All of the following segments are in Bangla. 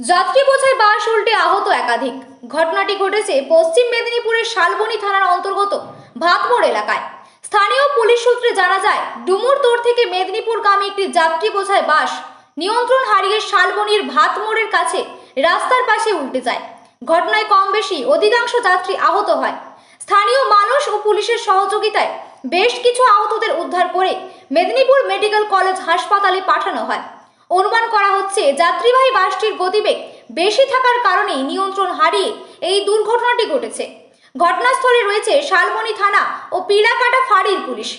যাত্রী বোঝাই বাস উল্টে আহত একাধিক। ঘটনাটি ঘটেছে পশ্চিম মেদিনীপুরের শালবনী থানার অন্তর্গত ভাতমোড় এলাকায়। স্থানীয় পুলিশ সূত্রে জানা যায়, ডুমুর তোর থেকে মেদিনীপুর মেদিনীপুরগামী একটি যাত্রী বোঝাই বাস নিয়ন্ত্রণ হারিয়ে শালবনির ভাতমোড়ের কাছে রাস্তার পাশে উল্টে যায়। ঘটনায় কম বেশি অধিকাংশ যাত্রী আহত হয়। স্থানীয় মানুষ ও পুলিশের সহযোগিতায় বেশ কিছু আহতদের উদ্ধার করে মেদিনীপুর মেডিকেল কলেজ হাসপাতালে পাঠানো হয়। অনুমান করা হচ্ছে যাত্রীবাহী বাসটির গতিবেগ বেশি থাকার কারণেই নিয়ন্ত্রণ হারিয়ে এই দুর্ঘটনাটি ঘটেছে। ঘটনাস্থলে রয়েছে শালবনী থানা ও পিড়াকাটা ফাঁড়ির পুলিশ।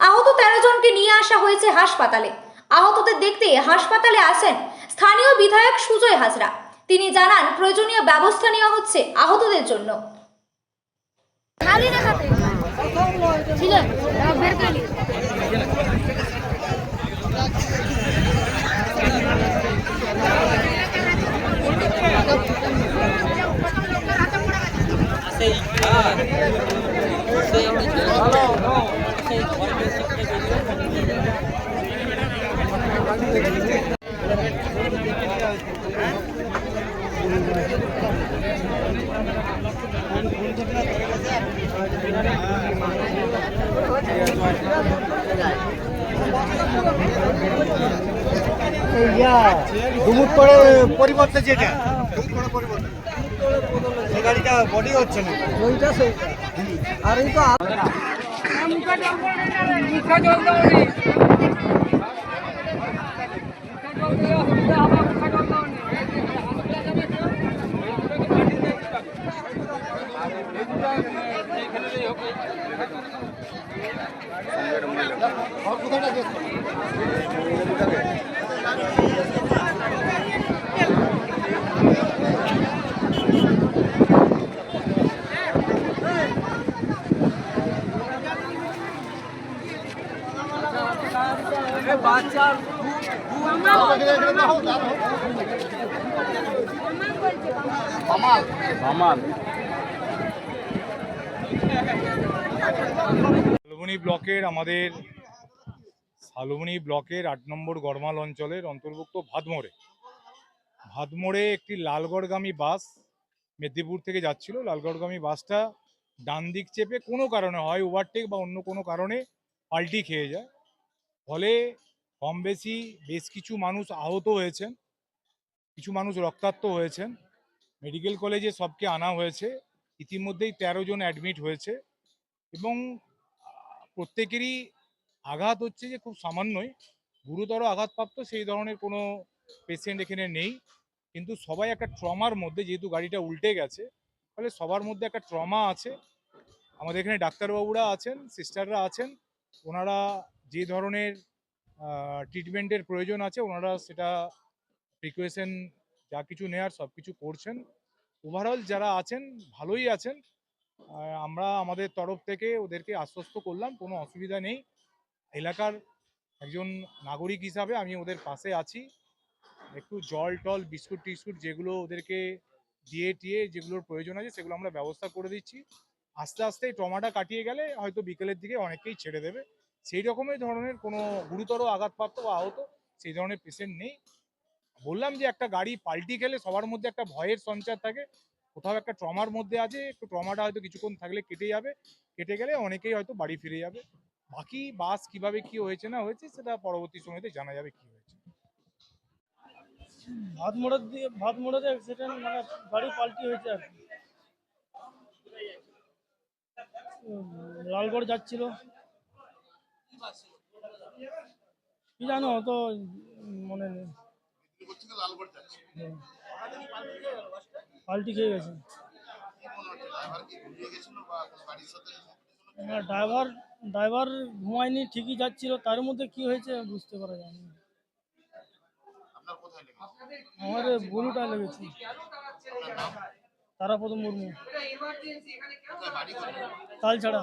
আহত তেরো জনকে নিয়ে আসা হয়েছে হাসপাতালে। আহতদের দেখতে হাসপাতালে আসেন স্থানীয় বিধায়ক সুজয় হাজরা। তিনি জানান, প্রয়োজনীয় ব্যবস্থা নেওয়া হচ্ছে আহতদের জন্য। নিয়ে। ডুমুর করে পরিবর্তে যেটা সেই গাড়িটা বডি হচ্ছে না। ওইটা সেইটা আর এই তো শালবনী ব্লকের আমাদের শালবনী ব্লকের আট নম্বর গড়মাল অঞ্চলের অন্তর্ভুক্ত ভাদমোড়ে। ভাদমোড়ে একটি লালগড়গামী বাস মেদিনীপুর থেকে যাচ্ছিল। লালগড়গামী বাসটা ডান দিক চেপে কোনো কারণে হয়, ওভারটেক বা অন্য কোনো কারণে পাল্টি খেয়ে যায়। ফলে কম বেশি বেশ কিছু মানুষ আহত হয়েছেন, কিছু মানুষ রক্তাক্ত হয়েছেন। মেডিকেল কলেজে সবকে আনা হয়েছে। ইতিমধ্যেই তেরো জন অ্যাডমিট হয়েছে এবং প্রত্যেকেরই আঘাত হচ্ছে যে খুব সামান্যই। গুরুতর আঘাতপ্রাপ্ত সেই ধরনের কোনো পেশেন্ট এখানে নেই। কিন্তু সবাই একটা ট্রমার মধ্যে, যেহেতু গাড়িটা উল্টে গেছে, ফলে সবার মধ্যে একটা ট্রমা আছে। আমাদের এখানে ডাক্তারবাবুরা আছেন সিস্টাররা আছেন, ওনারা যে ধরনের ট্রিটমেন্টের প্রয়োজন আছে, ওনারা সেটা প্রিকুয়েশন যা কিছু নেয়ার সব কিছু করছেন। ওভারঅল যারা আছেন, ভালোই আছেন। আমরা আমাদের তরফ থেকে ওদেরকে আশ্বস্ত করলাম, কোনো অসুবিধা নেই। এলাকার একজন নাগরিক হিসাবে আমি ওদের পাশে আছি। একটু জল টল, বিস্কুট টিস্কুট যেগুলো ওদেরকে দিয়ে টিয়ে যেগুলোর প্রয়োজন আছে, সেগুলো আমরা ব্যবস্থা করে দিচ্ছি। আস্তে আস্তে এই ট্রমাটা কাটিয়ে গেলে হয়তো বিকেলের দিকে অনেকেই ছেড়ে দেবে। সেই রকমের ধরনের কোনো গুরুতর আঘাতপ্রাপ্ত বা আহত সেই ধরনের পেশেন্ট নেই। বললাম যে একটা গাড়ি পাল্টি খেলে সবার মধ্যে একটা ভয়ের সঞ্চার থাকে, কোথাও একটা ট্রমার মধ্যে আছে, একটু ট্রমাটা হয়তো কিছুক্ষণ থাকলে কেটে যাবে, কেটে গেলে অনেকেই হয়তো বাড়ি ফিরে যাবে। বাকি বাস কীভাবে কি হয়েছে না হয়েছে সেটা পরবর্তী সময়তে জানা যাবে কি হয়েছে। ভাত দিয়ে ভাত মানে গাড়ি হয়েছে আর কি। লালগড় যাচ্ছিল। কি জানো তো উম, মনে নেই পাল্টি খেয়ে গেছে। ড্রাইভার ড্রাইভার ঘুমায়নি ঠিকই যাচ্ছিল তার মধ্যে কি হয়েছে বুঝতে পারা যায়নি। আমার বুলুটা লেগেছে। তারাপদ মুর্মু। তাল ছাড়া